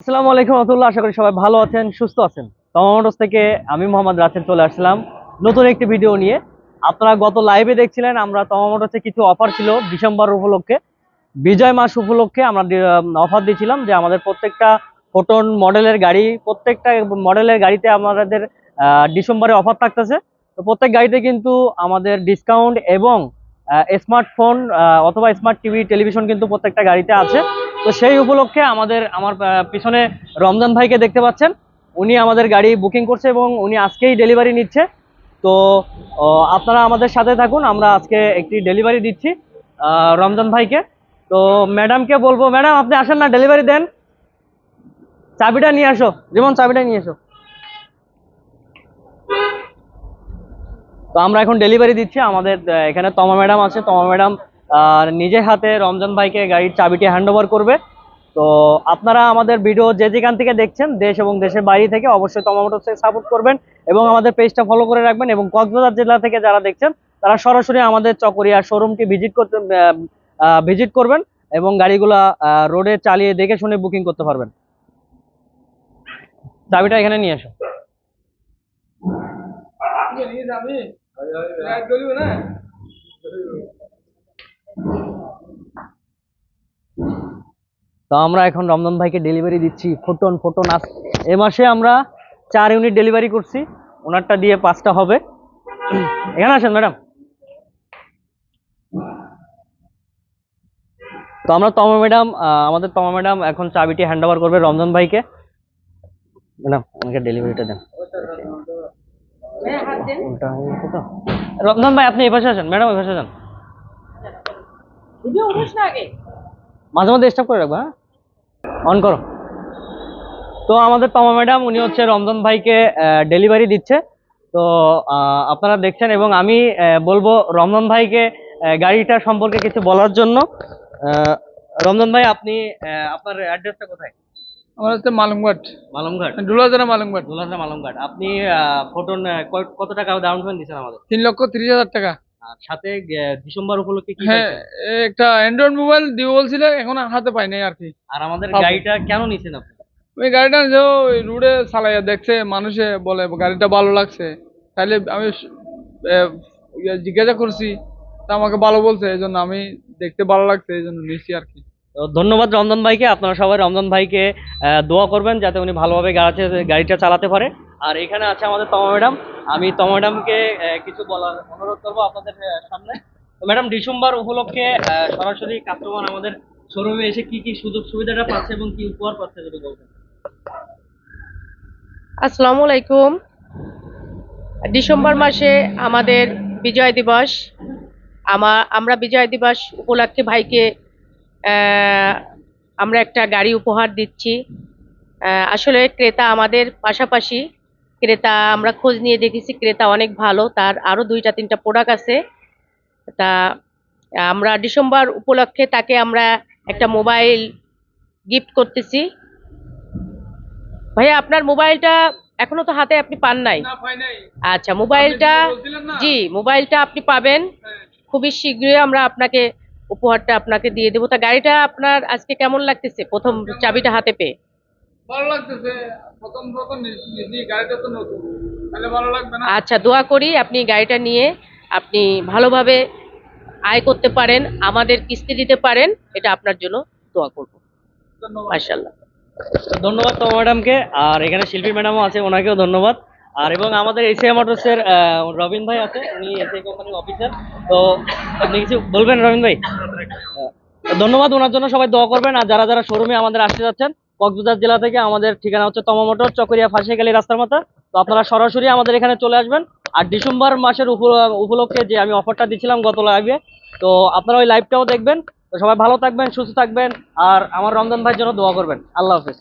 আসসালামু আলাইকুম রহমতুল্লাহ, আশা করি সবাই ভালো আছেন, সুস্থ আছেন। টমাটোস থেকে আমি মোহাম্মদ রাসেল চলে আসলাম নতুন একটি ভিডিও নিয়ে। আপনারা গত লাইভে দেখছিলেন, আমরা টমাটোসে কিছু অফার ছিল ডিসেম্বর উপলক্ষে। বিজয় মাস উপলক্ষে আমরা অফার দিয়েছিলাম যে আমাদের প্রত্যেকটা ফোটন মডেলের গাড়ি, প্রত্যেকটা মডেলের গাড়িতে আমাদের ডিসেম্বরে অফার থাকতেছে। তো প্রত্যেক গাড়িতে কিন্তু আমাদের ডিসকাউন্ট এবং স্মার্টফোন অথবা স্মার্ট টিভি টেলিভিশন কিন্তু প্রত্যেকটা গাড়িতে আছে। তো সেই উপলক্ষে আমাদের, আমার পিছনে রমজান ভাইকে দেখতে পাচ্ছেন। উনি আমাদের গাড়ি বুকিং করছে এবং উনি আজকেই ডেলিভারি নিচ্ছে। তো আপনারা আমাদের সাথে থাকুন, আমরা আজকে একটি ডেলিভারি দিচ্ছি রমজান ভাইকে। তো, ম্যাডামকে বলব, ম্যাডাম, আপনি আসেন না, ডেলিভারি দেন। চাবিটা নিয়ে আসো যেমন চাবিটা নিয়ে এসো। তো আমরা এখন ডেলিভারি দিচ্ছি, আমাদের এখানে তমা ম্যাডাম আছে, তমা ম্যাডাম নিজের হাতে রমজান ভাইকে গাড়ির চাবিটি হ্যান্ড করবে তো আপনারা আমাদের ভিডিও যে যেখান থেকে দেখছেন দেশ এবং দেশের বাইরে থেকে অবশ্যই তমা মোটরসকে সাপোর্ট করবেন এবং আমাদের পেজটা ফলো করে রাখবেন এবং কক্সবাজার জেলা থেকে যারা দেখছেন তারা সরাসরি আমাদের চকরিয়া শোরুমটি ভিজিট করতে ভিজিট করবেন এবং গাড়িগুলা রোডে চালিয়ে দেখে শুনে বুকিং করতে পারবেন চাবিটা এখানে নিয়ে এসো তো আমরা এখন রমজান ভাইকে ডেলিভারি দিচ্ছি, ফোটন ফোটন আস এ মাসে আমরা চার ইউনিট ডেলিভারি করছি, ওনারটা দিয়ে পাঁচটা হবে। এখানে আসেন, ম্যাডাম। তো আমরা তমা ম্যাডাম আমাদের তমা ম্যাডাম এখন চাবিটি হ্যান্ড ওভার করবে রমজান ভাইকে। ম্যাডাম আমাকে ডেলিভারিটা দেন। রমজান ভাই, আপনি এই পাশে আসেন, ম্যাডাম, এ পাশে যান মাঝে মাঝে স্টপ করে রাখব হ্যাঁ? অন করো। তো আমাদের তমা ম্যাডাম উনি হচ্ছে রমজান ভাইকে ডেলিভারি দিচ্ছে। তো আপনারা দেখছেন এবং আমি বলব রমজান ভাইকে গাড়িটা সম্পর্কে কিছু বলার জন্য। রমজান ভাই আপনি আপনার অ্যাড্রেসটা কোথায়? আমার হচ্ছে মালুমঘাট। মালমঘাট? ডুলাজারা মালুমঘাট। দোলাজা মালমঘাট। আপনি ফোটন কত টাকা ডাউন পেমেন্ট দিচ্ছেন আমাদের? তিন লক্ষ তিরিশ হাজার টাকা। সাথে ডিসেম্বর উপলক্ষে কি হ্যাঁ একটা অ্যান্ড্রয়েড মোবাইল দিব বলছিল এখন হাতে পাই নাই আর কি। আর আমাদের গাড়িটা কেন নিছেন আপনি? ওই গাড়িটা যে ওই রোডে চালাইয়া দেখছে মানুষে বলে গাড়িটা ভালো লাগছে। তাইলে আমি জিজ্ঞাসা করছি তা আমাকে ভালো বলছে এই জন্য আমি দেখতে ভালো লাগছে এই জন্য নিয়েছি আর কি। ধন্যবাদ রমজান ভাইকে, আপনারা সবাই রমজান ভাইকে দোয়া করবেন যাতে উনি ভালোভাবে গাড়ি গাড়িটা চালাতে পারে। আর এখানে আছে আমাদের তমা ম্যাডাম। আমি তমা ম্যাডামকে কিছু বলার অনুরোধ করব আপনাদের সামনে। তো ম্যাডাম, ডিসেম্বর উপলক্ষে সরাসরি কাস্টমার আমাদের শোরুমে এসে কি কি সুযোগ সুবিধাটা পাচ্ছে এবং কি উপহার পাচ্ছে যদি বলতেন। আসসালামু আলাইকুম। ডিসেম্বর মাসে আমাদের বিজয় দিবস। আমা আমরা বিজয় দিবস উপলক্ষে ভাইকে আমরা একটা গাড়ি উপহার দিচ্ছি। আসলে ক্রেতা আমাদের পাশাপাশি ক্রেতা আমরা খোঁজ নিয়ে দেখেছি ক্রেতা অনেক ভালো তার আরও দুইটা তিনটা প্রোডাক্ট আছে। তা আমরা ডিসেম্বর উপলক্ষে তাকে আমরা একটা মোবাইল গিফট করতেছি। ভাইয়া আপনার মোবাইলটা এখনও তো হাতে আপনি পান নাই? আচ্ছা মোবাইলটা? জি মোবাইলটা আপনি পাবেন। হ্যাঁ, খুবই শীঘ্রই আমরা আপনাকে উপহারটা আপনাকে দিয়ে দেবো। তা গাড়িটা আপনার আজকে কেমন লাগতেছে? প্রথম চাবিটা হাতে পেয়ে। ভালো লাগতেছে। প্রথম প্রথম গাড়িটা তো নতুন। তাহলে ভালো লাগবে না? আচ্ছা দোয়া করি আপনি গাড়িটা নিয়ে আপনি ভালোভাবে আয় করতে পারেন আমাদের কিস্তি দিতে পারেন এটা আপনার জন্য দোয়া করব। ধন্যবাদ। তো ধন্যবাদ তমা ম্যাডামকে আর এখানে শিল্পী ম্যাডামও আছে ওনাকেও ধন্যবাদ। আর এবং আমাদের এসিআই মোটরসের আহ, রবিন ভাই আছে উনি এসিআই কোম্পানির অফিসার তো আপনি কিছু বলবেন রবিন ভাই? ধন্যবাদ ওনার জন্য সবাই দোয়া করবেন। আর যারা যারা শোরুমে আমাদের আসতে যাচ্ছেন কক্সবাজার জেলা থেকে আমাদের ঠিকানা হচ্ছে মোটর চকরিয়া ফাঁসিয়াখালী রাস্তার মাথা। তো আপনারা সরাসরি আমাদের এখানে চলে আসবেন। আর ডিসেম্বর মাসের উপলক্ষে যে আমি অফারটা দিচ্ছিলাম গত লাইভে তো আপনারা ওই লাইভটাও দেখবেন। তো সবাই ভালো থাকবেন সুস্থ থাকবেন। আর আমার রমজান ভাইয়ের জন্য দোয়া করবেন। আল্লাহ হাফেজ।